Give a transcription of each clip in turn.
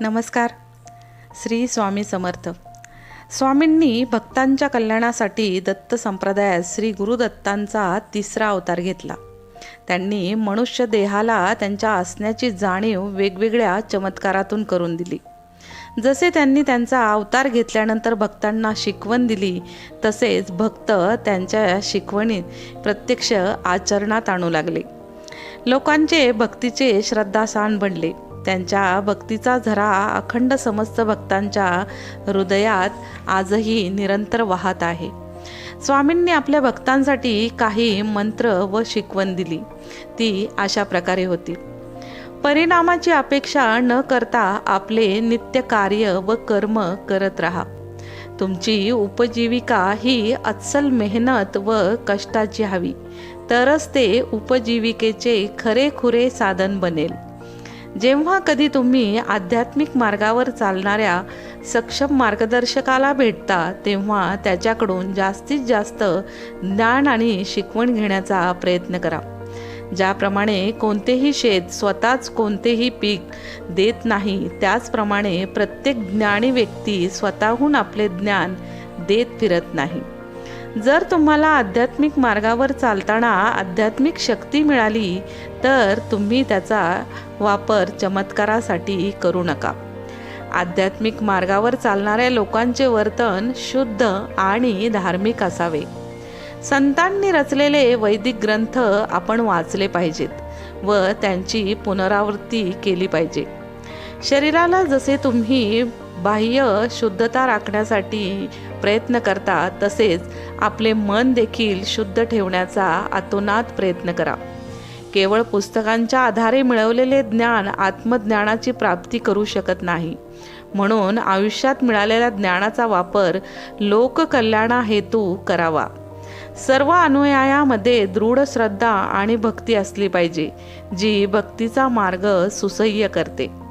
नमस्कार. श्री स्वामी समर्थ. स्वामींनी भक्तांच्या कल्याणासाठी दत्त संप्रदायात श्री गुरुदत्तांचा तिसरा अवतार घेतला. त्यांनी मनुष्य देहाला त्यांच्या असण्याची जाणीव वेगवेगळ्या चमत्कारातून करून दिली. जसे त्यांनी त्यांचा अवतार घेतल्यानंतर भक्तांना शिकवण दिली तसेच भक्त त्यांच्या शिकवणीत प्रत्यक्ष आचरणात आणू लागले. लोकांचे भक्तीचे श्रद्धासान बनले. त्यांच्या भक्तीचा झरा अखंड समस्त भक्तांच्या हृदयात आजही निरंतर वाहत आहे. स्वामींनी आपल्या भक्तांसाठी काही मंत्र व शिकवण दिली. ती अशा प्रकारे होती. परिणामाची अपेक्षा न करता आपले नित्य कार्य व कर्म करत राहा. तुमची उपजीविका ही अस्सल मेहनत व कष्टाची हवी. तरच ते उपजीविकेचे खरेखुरे साधन बनेल. जेव्हा कधी तुम्ही आध्यात्मिक मार्गावर चालणाऱ्या सक्षम मार्गदर्शकाला भेटता तेव्हा त्याच्याकडून जास्तीत जास्त ज्ञान आणि शिकवण घेण्याचा प्रयत्न करा. ज्याप्रमाणे कोणतेही शेत स्वतःच कोणतेही पीक देत नाही त्याचप्रमाणे प्रत्येक ज्ञानी व्यक्ती स्वतःहून आपले ज्ञान देत फिरत नाही. जर तुम्हाला आध्यात्मिक मार्गावर चालताना आध्यात्मिक शक्ती मिळाली तर तुम्ही त्याचा वापर चमत्कारासाठी करू नका. आध्यात्मिक मार्गावर चालणाऱ्या लोकांचे वर्तन शुद्ध आणि धार्मिक असावे. संतांनी रचलेले वैदिक ग्रंथ आपण वाचले पाहिजेत व त्यांची पुनरावृत्ती केली पाहिजे. शरीराला जसे तुम्ही बाह्य शुद्धता राखण्यासाठी प्रयत्न करता तसेच आपले मन देखील शुद्ध ठेवण्याचा आतोनात प्रयत्न करा. केवळ पुस्तकांच्या आधारे मिळवलेले ज्ञान आत्मज्ञानाची प्राप्ती करू शकत नाही. म्हणून आयुष्यात मिळालेल्या ज्ञानाचा वापर लोककल्याणा हेतू करावा. सर्व अनुयायामध्ये दृढ श्रद्धा आणि भक्ती असली पाहिजे जी भक्तीचा मार्ग सुसह्य करते.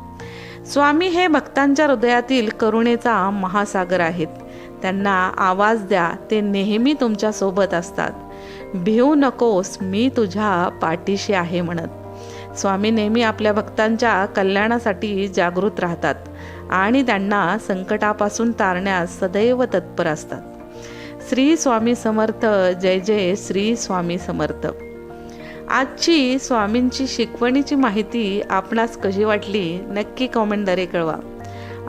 स्वामी हे भक्तांच्या हृदयातील करुणेचा महासागर आहेत. त्यांना आवाज द्या ते नेहमी तुमच्यासोबत असतात. भिवू नकोस मी तुझ्या पाठीशी आहे म्हणत. स्वामी नेहमी आपल्या भक्तांच्या कल्याणासाठी जागृत राहतात आणि त्यांना संकटापासून तारण्यास सदैव तत्पर असतात. श्री स्वामी समर्थ जय जय श्री स्वामी समर्थ. आजची स्वामींची शिकवणीची माहिती आपणास कशी वाटली नक्की कॉमेंटद्वारे कळवा.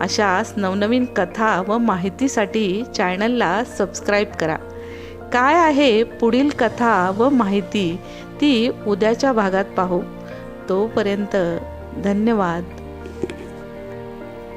अशाच नवनवीन कथा व माहितीसाठी चॅनलला सबस्क्राईब करा. काय आहे पुढील कथा व माहिती ती उद्याच्या भागात पाहू. तोपर्यंत धन्यवाद.